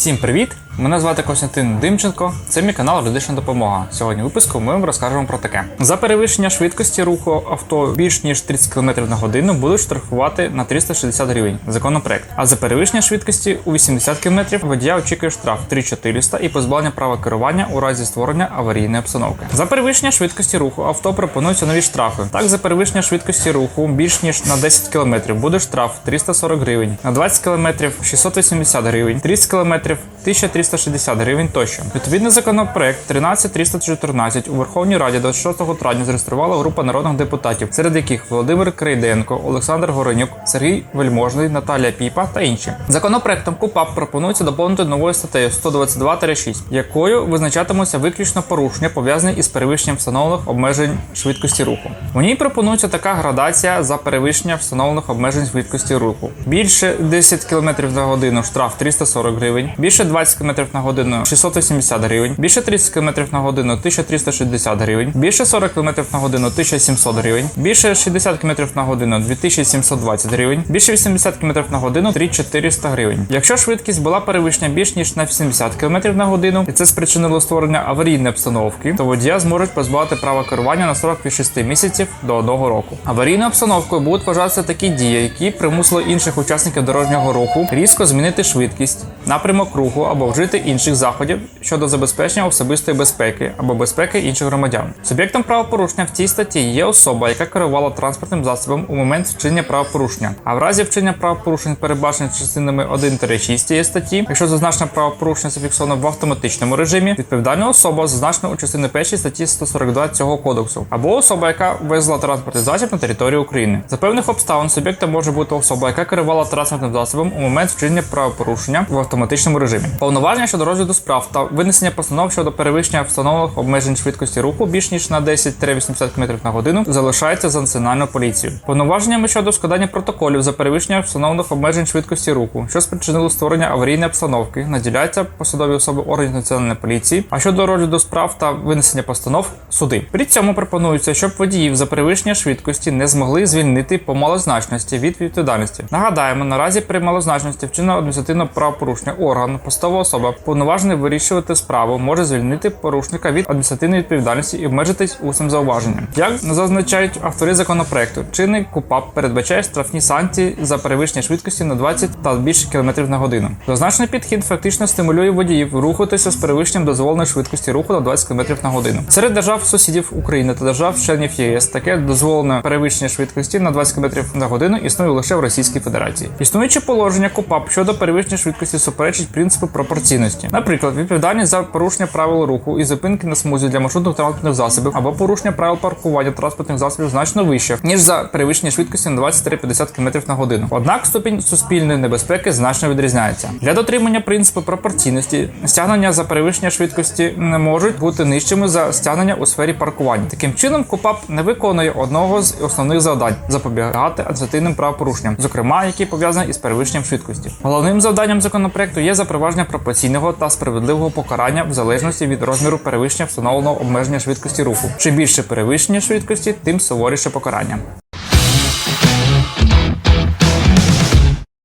Всім привіт! Мене звати Костянтин Димченко. Це мій канал Юридична допомога. Сьогодні в випуску ми вам розкажемо про таке: за перевищення швидкості руху авто більш ніж 30 км на годину будуть штрафувати на 360 гривень. Законопроект. А за перевищення швидкості у 80 км водія очікує штраф 3400 і позбавлення права керування у разі створення аварійної обстановки. За перевищення швидкості руху авто пропонуються нові штрафи. Так, за перевищення швидкості руху більш ніж на 10 км буде штраф 340 гривень, на 20 км 680 гривень, 30 км 1360 гривень тощо. Відповідний законопроект 13314 у Верховній Раді 26 травня зареєструвала група народних депутатів, серед яких Володимир Крейденко, Олександр Горонюк, Сергій Вельможний, Наталія Піпа та інші. Законопроектом КУПАП пропонується доповнити новою статтею 122-6, якою визначатимуться виключно порушення, пов'язані із перевищенням встановлених обмежень швидкості руху. У ній пропонується така градація за перевищення встановлених обмежень швидкості руху. Більше 10 км на годину штраф 340 гривень, більше 20 км на годину 680 гривень, більше 30 км на годину 1360 гривень, більше 40 км на годину 1700 гривень, більше 60 км на годину 2720 гривень, більше 80 км на годину 3400 гривень. Якщо швидкість була перевищена більш ніж на 80 км на годину, і це спричинило створення аварійної обстановки, то водія зможуть позбавити права керування на срок від 6 місяців до 1 року. Аварійною обстановкою будуть вважатися такі дії, які примусили інших учасників дорожнього руху різко змінити швидкість, напрямок руху або вжити інших заходів щодо забезпечення особистої безпеки або безпеки інших громадян. Суб'єктом правопорушення в цій статті є особа, яка керувала транспортним засобом у момент вчинення правопорушення. А в разі вчинення правопорушень, передбачених частинами 1-6 цієї статті, якщо зазначене правопорушення зафіксовано в автоматичному режимі, відповідальна особа зазначена у частині 1 статті 142 цього кодексу, або особа, яка везла транспортний засіб на територію України. За певних обставин суб'єктом може бути особа, яка керувала транспортним засобом у момент вчинення правопорушення в автоматичному. Повноваження щодо розгляду справ та винесення постанов щодо перевищення встановлених обмежень швидкості руху більш ніж на 10-80 км на годину залишається за національною поліцією. Повноваженнями щодо складання протоколів за перевищення встановлених обмежень швидкості руху, що спричинило створення аварійної обстановки, наділяються посадові особи органів національної поліції. А щодо розгляду справ та винесення постанов суди. При цьому пропонується, щоб водіїв за перевищення швидкості не змогли звільнити по малозначності від відповідальності. Нагадаємо, наразі при малозначності вчинено адміністративного правопорушення орган, посадова особа, повноважений вирішувати справу, може звільнити порушника від адміністративної відповідальності і обмежитись усним зауваженням. Як зазначають автори законопроекту, чинний КУПАП передбачає штрафні санкції за перевищення швидкості на 20 та більше кілометрів на годину. Зазначений підхід фактично стимулює водіїв рухатися з перевищенням дозволеної швидкості руху на 20 км на годину. Серед держав сусідів України та держав-членів єС таке дозволене перевищення швидкості на 20 км на годину існує лише в Російській Федерації. Існуюче положення КУПАП щодо перевищення швидкості суперечить принципу пропорційності. Наприклад, відповідальність за порушення правил руху і зупинки на смузі для маршрутних транспортних засобів або порушення правил паркування транспортних засобів значно вище, ніж за перевищення швидкості на 20-50 км на годину. Однак ступінь суспільної небезпеки значно відрізняється. Для дотримання принципу пропорційності стягнення за перевищення швидкості не можуть бути нижчими за стягнення у сфері паркування. Таким чином, КУПАП не виконує одного з основних завдань запобігати адміністративним правопорушенням, зокрема, які пов'язані із перевищенням швидкості. Головним завданням законопроекту є запровадження пропорційного та справедливого покарання в залежності від розміру перевищення встановленого обмеження швидкості руху. Чим більше перевищення швидкості, тим суворіше покарання.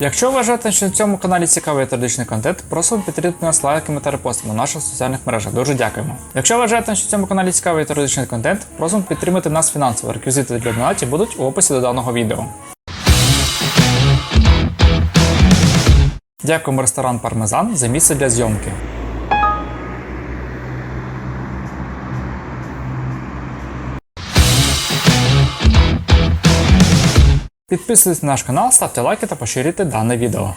Якщо вважаєте, що на цьому каналі цікавий юридичний контент, просимо підтримати нас лайками та репостами на наших соціальних мережах. Дуже дякуємо. Якщо вважаєте, що в цьому каналі цікавий юридичний контент, просимо підтримати нас фінансово. Реквізити для донатів будуть у описі до даного відео. Дякуємо ресторан Пармезан за місце для зйомки. Підписуйтесь на наш канал, ставте лайки та поширюйте дане відео.